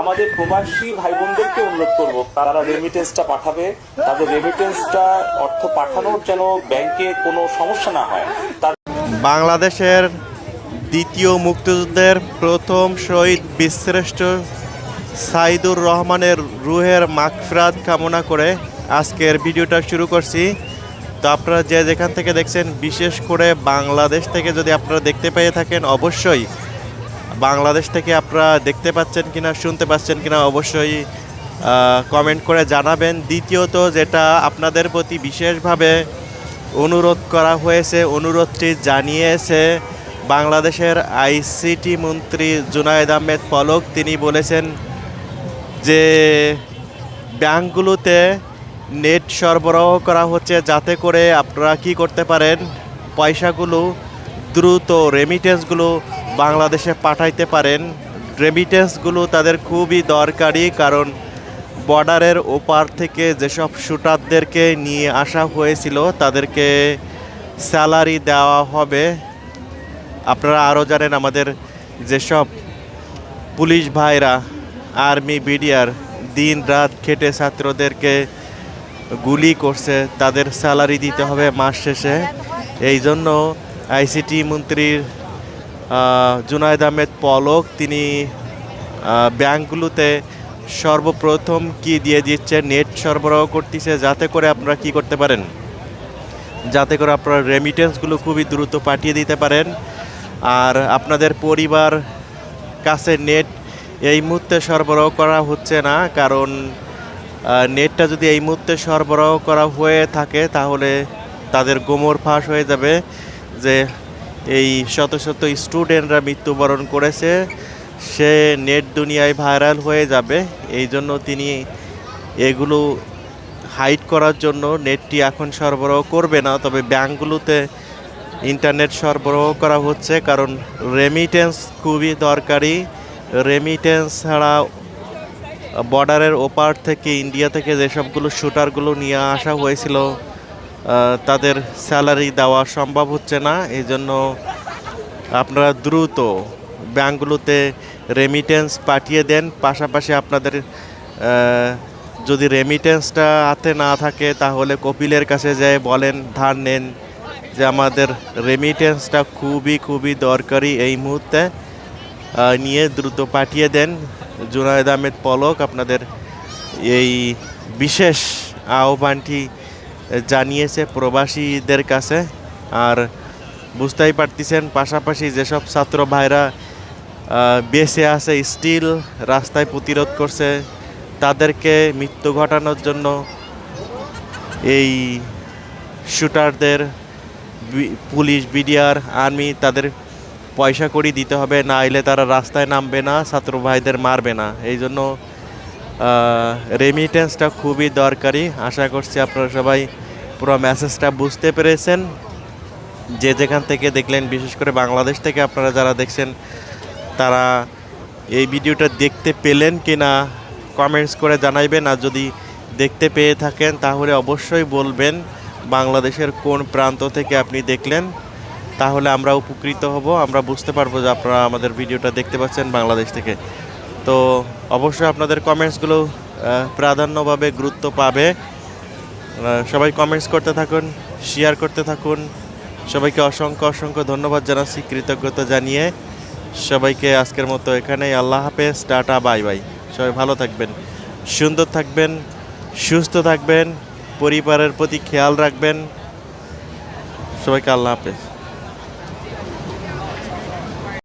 আমাদের প্রবাসী ভাই বোনদেরকে অনুরোধ করব, তারা রেমিটেন্সটা পাঠাবে। তাদের রেমিটেন্সটা অর্থ পাঠানোর যেন ব্যাংকে কোনো সমস্যা না হয়। তার বাংলাদেশের দ্বিতীয় মুক্তিযুদ্ধের প্রথম শহীদ বিশ্রেষ্ঠ সাইদুর রহমানের রুহের মাগফিরাত কামনা করে আজকের ভিডিওটা শুরু করছি। তো আপনারা যে যেখান থেকে দেখছেন, বিশেষ করে বাংলাদেশ থেকে যদি আপনারা দেখতে পেয়ে থাকেন, অবশ্যই বাংলাদেশ থেকে আপনারা দেখতে পাচ্ছেন কিনা, শুনতে পাচ্ছেন কিনা, অবশ্যই কমেন্ট করে জানাবেন। দ্বিতীয়ত যেটা আপনাদের প্রতি বিশেষভাবে অনুরোধ করা হয়েছে, অনুরোধটি জানিয়েছে বাংলাদেশের আইসিটি মন্ত্রী জুনায়দ আহমেদ পলক। তিনি বলেছেন যে ব্যাংকগুলোতে নেট সরবরাহ করা হচ্ছে যাতে করে আপনারা কি করতে পারেন, পয়সাগুলো দ্রুত রেমিটেন্সগুলো বাংলাদেশে পাঠাইতে পারেন। রেমিটেন্সগুলো তাদের খুবই দরকারি কারণ বর্ডারের ওপার থেকে যেসব শুটারদেরকে নিয়ে আসা হয়েছিল, তাদেরকে স্যালারি দেওয়া হবে। আপনারা আরও জানেন আমাদের যেসব পুলিশ ভাইরা আর্মি বিডিআর দিন রাত খেটে ছাত্রদেরকে গুলি করছে, তাদের স্যালারি দিতে হবে মাস শেষে। এই জন্য আইসিটি মন্ত্রীর জুনায়েদ আহমেদ পলক, তিনি ব্যাংকগুলোতে সর্বপ্রথম কি দিয়ে দিচ্ছে নেট সরবরাহ করতেছে, যাতে করে আপনারা কি করতে পারেন? যাতে করে আপনারা রেমিটেন্সগুলো খুবই দ্রুত পাঠিয়ে দিতে পারেন। আর আপনাদের পরিবার কাছে নেট এই মুহূর্তে সরবরাহ করা হচ্ছে না, কারণ নেটটা যদি এই মুহূর্তে সরবরাহ করা হয়ে থাকে, তাহলে তাদের গোমর ফাঁস হয়ে যাবে যে এই শত শত স্টুডেন্টরা মৃত্যুবরণ করেছে। সে নেট দুনিয়ায় ভাইরাল হয়ে যাবে। এই জন্য তিনি এগুলো হাইড করার জন্য নেটটি এখন সরবরাহ করবে না। তবে ব্যাংকগুলোতে ইন্টারনেট সরবরাহ করা হচ্ছে কারণ রেমিটেন্স খুবই দরকারি। রেমিটেন্স ছাড়া বর্ডারের ওপার থেকে ইন্ডিয়া থেকে যেসবগুলো শুটারগুলো নিয়ে আসা হয়েছিল তাদের স্যালারি দেওয়া সম্ভব হচ্ছে না এই জন্য আপনারা দ্রুত ব্যাঙ্কগুলোতে রেমিটেন্স পাঠিয়ে দেন। পাশাপাশি আপনাদের যদি রেমিটেন্সটা হাতে না থাকে, তাহলে কপিলের কাছে যেয়ে বলেন, ধার নেন যে আমাদের রেমিটেন্সটা খুবই খুবই দরকারি এই মুহূর্তে। নিয়ে দ্রুত পাঠিয়ে দেন। জুনায়দ আহমেদ পলক, আপনাদের এই বিশেষ আহ্বানটি জানিয়েছে প্রবাসীদের কাছে। আর বুঝতেই পারতেছেন, পাশাপাশি যেসব ছাত্র ভাইরা বেঁচে আছে স্টিল রাস্তায় প্রতিরোধ করছে, তাদেরকে মৃত্যু ঘটানোর জন্য এই শুটারদের পুলিশ, বিডিআর, আর্মি তাদের পয়সা করি দিতে হবে, না এলে তারা রাস্তায় নামবে না, ছাত্র ভাইদের মারবে না। এই জন্য রেমিটেন্সটা খুবই দরকারি। আশা করছি আপনারা সবাই পুরো মেসেজটা বুঝতে পেরেছেন। যে যেখান থেকে দেখলেন, বিশেষ করে বাংলাদেশ থেকে আপনারা যারা দেখছেন, তারা এই ভিডিওটা দেখতে পেলেন কি না কমেন্টস করে জানাইবেন। আর যদি দেখতে পেয়ে থাকেন, তাহলে অবশ্যই বলবেন বাংলাদেশের কোন প্রান্ত থেকে আপনি দেখলেন। তাহলে আমরা উপকৃত হব। আমরা বুঝতে পারব যে আপনারা আমাদের ভিডিওটা দেখতে পাচ্ছেন বাংলাদেশ থেকে। তো অবশ্যই আপনাদের কমেন্টসগুলো প্রাধান্যভাবে গুরুত্ব পাবে। সবাই কমেন্টস করতে থাকুন শেয়ার করতে থাকুন। সবাইকে অসংখ্য অসংখ্য ধন্যবাদ জানাচ্ছি, কৃতজ্ঞতা জানিয়ে। সবাইকে আজকের মতো এখানেই, আল্লাহ হাফেজ, টাটা বাই বাই সবাই ভালো থাকবেন, সুন্দর থাকবেন, সুস্থ থাকবেন, পরিবারের প্রতি খেয়াল রাখবেন। সবাইকে আল্লাহ হাফেজ।